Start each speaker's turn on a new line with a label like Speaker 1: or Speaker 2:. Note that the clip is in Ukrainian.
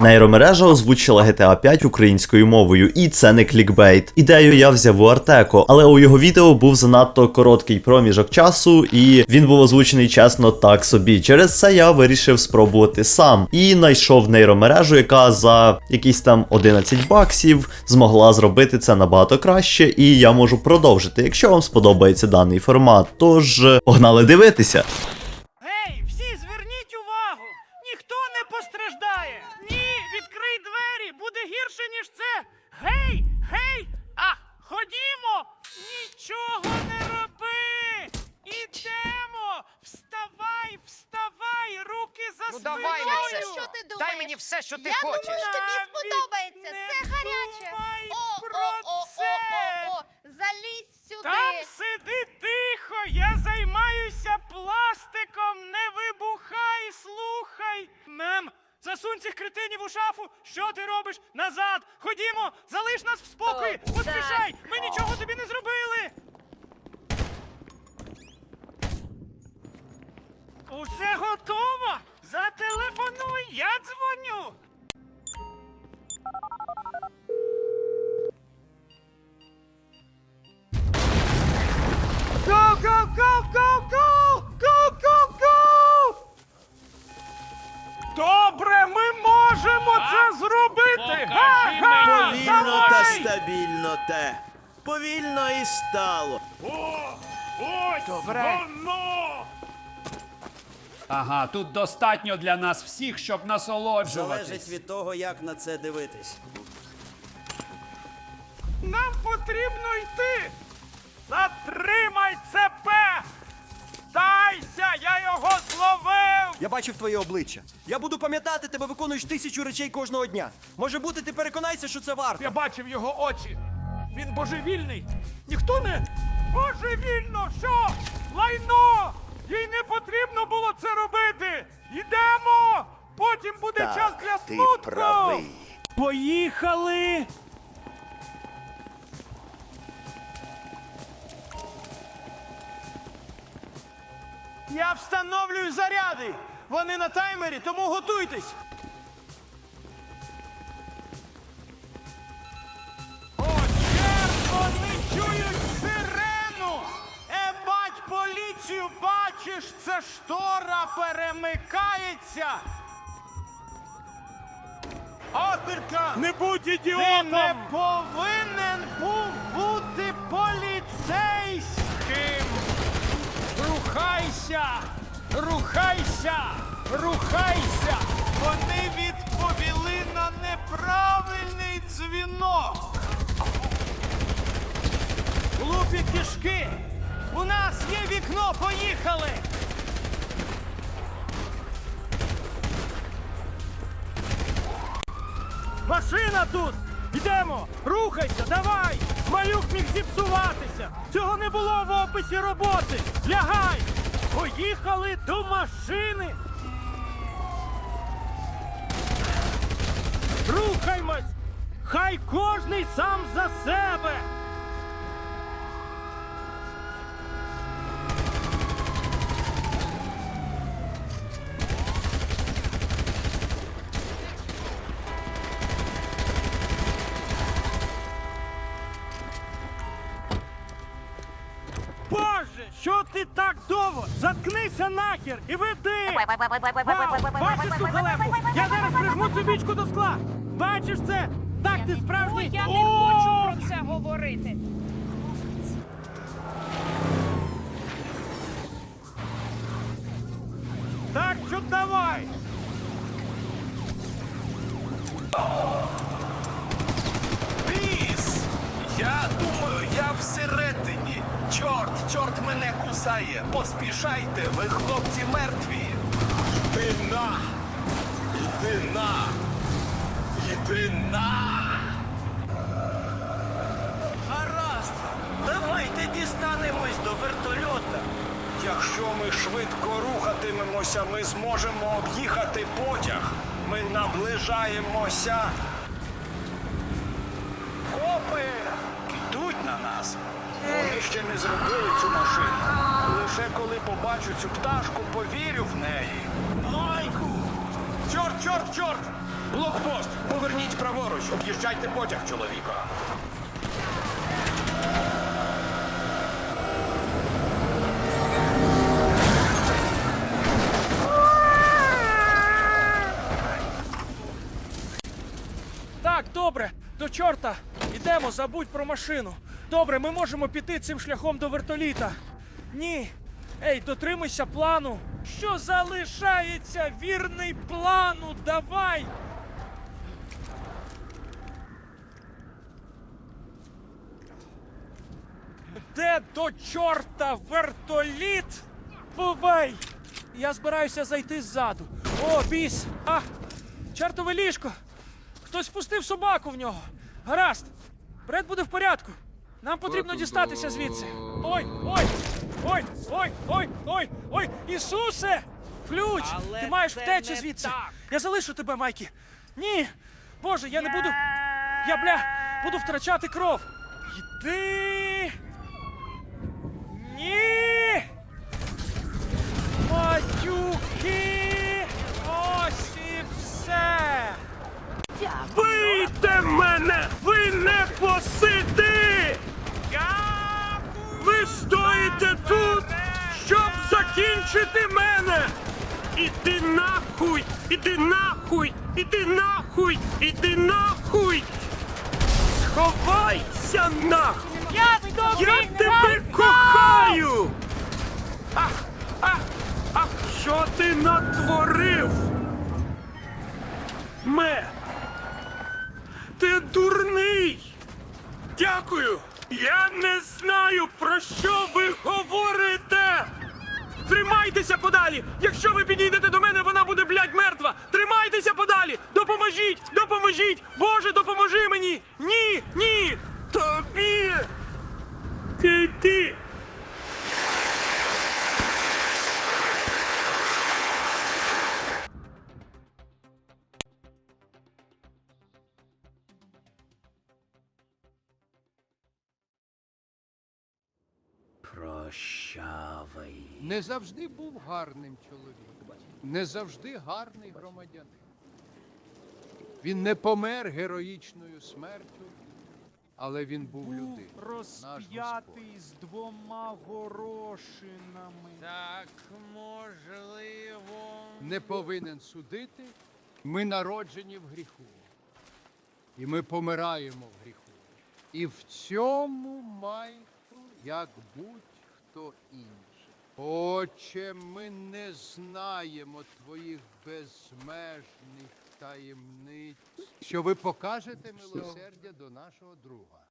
Speaker 1: Нейромережа озвучила GTA 5 українською мовою, і це не клікбейт. Ідею я взяв у Артеко, але у його відео був занадто короткий проміжок часу, і він був озвучений чесно так собі. Через це я вирішив спробувати сам і знайшов нейромережу, яка за якісь там 11 баксів змогла зробити це набагато краще, і я можу продовжити, якщо вам сподобається даний формат. Тож погнали дивитися.
Speaker 2: Гірше, ніж це! Гей! Гей! А, ходімо! Нічого не роби! Ідемо! Вставай, вставай! Руки за
Speaker 3: Ну
Speaker 2: спиною!
Speaker 3: давай, Лексе,
Speaker 4: що ти
Speaker 3: дай мені все, що ти
Speaker 4: Я
Speaker 3: хочеш.
Speaker 4: думаю, тобі
Speaker 2: Навіть
Speaker 4: сподобається.
Speaker 2: не
Speaker 4: Це гаряче.
Speaker 2: думай
Speaker 4: О,
Speaker 2: про
Speaker 4: о, о,
Speaker 2: це.
Speaker 4: о, о, о, залізь сюди.
Speaker 2: Там сиди тихо, я займаюся пластиком. Не вибухай, слухай. Мем, засунь цих кретинів у шафу. Що ти робиш? Назад. Ходімо, залиш нас в спокої.
Speaker 4: О,
Speaker 2: Поспішай.
Speaker 4: так.
Speaker 2: Ми нічого тобі не зробили. Усе готово. Зателефонуй, я дзвоню.
Speaker 5: Стабільно те. Повільно і стало.
Speaker 2: О, ось
Speaker 3: Добре.
Speaker 2: воно!
Speaker 6: Ага, тут достатньо для нас всіх, щоб насолоджуватись.
Speaker 5: Залежить від того, як на це дивитись.
Speaker 2: Нам потрібно йти! Затримай ЦП! Стайся, я його зловив!
Speaker 7: Я бачив твоє обличчя. Я буду пам'ятати, тебе виконуєш тисячу речей кожного дня. Може бути, ти переконайся, що це варто.
Speaker 2: Я бачив його очі. Він божевільний. Ніхто не. Божевільно! Що? Лайно! Їй не потрібно було це робити! Йдемо! Потім буде час для
Speaker 5: ти
Speaker 2: смутку!
Speaker 5: правий.
Speaker 2: Поїхали! Я встановлюю заряди! Вони на таймері, тому готуйтесь! О, черт, вони чують сирену! Е, бать поліцію, бачиш, це штора перемикається! Опірка! Не будь ідіотом! Ти не повинен був бути поліцейським! Рухайся! Рухайся! Рухайся! Вони відповіли на неправильний дзвінок! Глупі кішки! У нас є вікно! Поїхали! Машина тут! Йдемо! Рухайся, давай! Малюк міг зіпсуватися! Цього не було в описі роботи! Лягай! Поїхали до машини! Рухаймось! Хай кожний сам за себе! Що ти так довго? Заткнися нахер і веди! Вау, бачиш цю халепу? Я зараз прижму цю бічку до скла! Бачиш це? Так ти справжній...
Speaker 8: Чорт, мене кусає. Поспішайте, ви хлопці мертві. Йди на! Йди на! Йди на! Гаразд! Давайте дістанемось до вертольота. Якщо ми швидко рухатимемося, ми зможемо об'їхати потяг. Ми наближаємося. Копи йдуть на нас. Вони ще не зробили цю машину. Лише коли побачу цю пташку, повірю в неї. Майку!
Speaker 2: Чорт, чорт, чорт!
Speaker 8: Блокпост! Поверніть праворуч, об'їжджайте потяг, чоловіко.
Speaker 2: Так, добре, до чорта. Ідемо, забудь про машину. Добре, ми можемо піти цим шляхом до вертоліта. Ні. Ей, дотримуйся плану. Що залишається вірний плану? Давай. Де до чорта вертоліт? Бувай! Я збираюся зайти ззаду. О, біс! А! Чортове ліжко! Хтось впустив собаку в нього. Гаразд. Бред буде в порядку. Нам потрібно дістатися звідси. Ой, ой, ой, ой, ой, ой, ой, Ісусе! Ключ!
Speaker 5: Але
Speaker 2: Ти маєш
Speaker 5: це
Speaker 2: втечі
Speaker 5: не
Speaker 2: звідси.
Speaker 5: так.
Speaker 2: Я залишу тебе, Майкі. Ні! Боже, я не буду. Я бля, буду втрачати кров. Йди! Ні! Матюки! Ось і все! Бийте мене! Іди нахуй! Іди нахуй! Іди нахуй! Іди нахуй! Сховайся нахуй!
Speaker 9: Я тобі
Speaker 2: Я тебе кохаю! Ах, ах, ах, що ти натворив? Ме! Ти дурний! Дякую! Я не знаю, про що ви говорите! Тримайтеся подалі! Якщо ви підійдете до мене, вона буде, блядь, мертва! Тримайтеся подалі! Допоможіть! Допоможіть! Боже, допоможи мені! Ні! Ні! Тобі!
Speaker 5: Прощавай.
Speaker 3: не завжди був гарним чоловіком, не завжди гарний громадянин. Він не помер героїчною смертю, але він був людиною.
Speaker 2: розп'ятий з двома горошинами.
Speaker 5: Так можливо.
Speaker 3: Не повинен судити. Ми народжені в гріху. І ми помираємо в гріху. І в цьому майку, як будь-хто інший. Отче, ми не знаємо твоїх безмежних таємниць, що ви покажете милосердя до нашого друга.